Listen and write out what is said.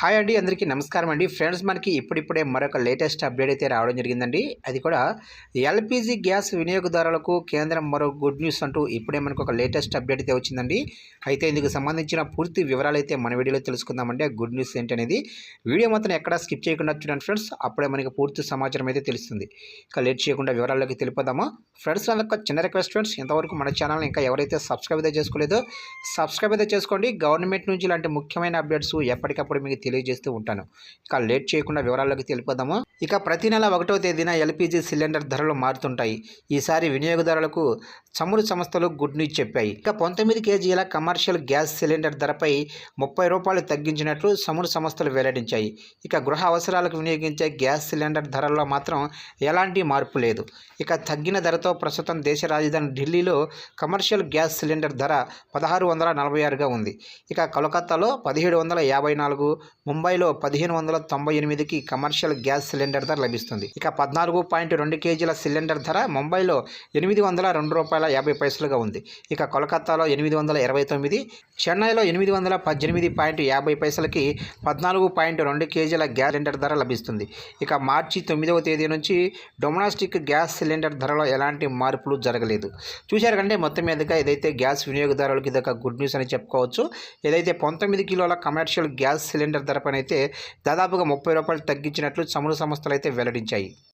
Hi అండి అందరికీ నమస్కారం అండి. ఫ్రెండ్స్ మనకి ఇప్పుడిప్పుడే మరొక లేటెస్ట్ అప్డేట్ అయితే రావడం జరిగిందండి. అది కూడా ఎల్పిజి గ్యాస్ వినియోగదారులకు కేంద్రం మరో గుడ్ న్యూస్ అంటూ ఇప్పుడే మనకు ఒక లేటెస్ట్ అప్డేట్ అయితే వచ్చిందండి. అయితే ఇందుకు సంబంధించిన పూర్తి వివరాలు అయితే మన వీడియోలో తెలుసుకుందామండి. ఆ గుడ్ న్యూస్ ఏంటనేది వీడియో మాత్రం ఎక్కడా స్కిప్ చేయకుండా చూడండి ఫ్రెండ్స్. అప్పుడే మనకి పూర్తి సమాచారం అయితే తెలుస్తుంది. ఇక లేట్ చేయకుండా వివరాల్లోకి తెలిపోదామా ఫ్రెండ్స్ వాళ్ళకి చిన్న రిక్వెస్ట్ ఫ్రెండ్స్ ఇంతవరకు మన ఛానల్ ఇంకా ఎవరైతే సబ్స్క్రైబ్ అయితే చేసుకోలేదో సబ్స్క్రైబ్ అయితే చేసుకోండి. గవర్నమెంట్ నుంచి ఇలాంటి ముఖ్యమైన అప్డేట్స్ ఎప్పటికప్పుడు మీకు తెలియజేస్తూ ఉంటాను. ఇక లేట్ చేయకుండా వివరాల్లోకి తెలిపోదాము ఇక ప్రతి నెల ఒకటో తేదీన ఎల్పిజి సిలిండర్ ధరలు మారుతుంటాయి. ఈసారి వినియోగదారులకు చమురు సంస్థలు గుడ్ న్యూస్ చెప్పాయి. ఇక పంతొమ్మిది కేజీల కమర్షియల్ గ్యాస్ సిలిండర్ ధరపై ముప్పై రూపాయలు తగ్గించినట్లు చమురు సంస్థలు వెల్లడించాయి. ఇక గృహ అవసరాలకు వినియోగించే గ్యాస్ సిలిండర్ ధరల్లో మాత్రం ఎలాంటి మార్పు లేదు. ఇక తగ్గిన ధరతో ప్రస్తుతం దేశ రాజధాని ఢిల్లీలో కమర్షియల్ గ్యాస్ సిలిండర్ ధర పదహారు వందల నలభై ఆరుగా ఉంది. ఇక కోలకత్తాలో పదిహేడు వందల యాభై నాలుగు ముంబైలో పదిహేను వందల తొంభై ఎనిమిదికి కమర్షియల్ గ్యాస్ సిలిండర్ ధర లభిస్తుంది. ఇక పద్నాలుగు పాయింట్ రెండు కేజీల సిలిండర్ ధర ముంబైలో ఎనిమిది వందల రెండు రూపాయల యాభై పైసలుగా ఉంది. ఇక కోలకత్తాలో ఎనిమిది వందల ఇరవై తొమ్మిది చెన్నైలో ఎనిమిది వందల పద్దెనిమిది పాయింట్ యాభై పైసలకి పద్నాలుగు పాయింట్ రెండు కేజీల గ్యాస్ సిలిండర్ ధర లభిస్తుంది. ఇక మార్చి తొమ్మిదవ తేదీ నుంచి డొమెస్టిక్ గ్యాస్ సిలిండర్ ధరలో ఎలాంటి మార్పులు జరగలేదు. చూశారు కంటే మొత్తం మీదుగా ఏదైతే గ్యాస్ వినియోగదారులకు ఇది ఒక గుడ్ న్యూస్ అని చెప్పుకోవచ్చు ఏదైతే పంతొమ్మిది కిలోల కమర్షియల్ గ్యాస్ సిలిండర్ ధర అయితే దాదాపుగా ముప్పై రూపాయలు తగ్గించినట్లు చమురు సంస్థలు అయితే వెల్లడించాయి.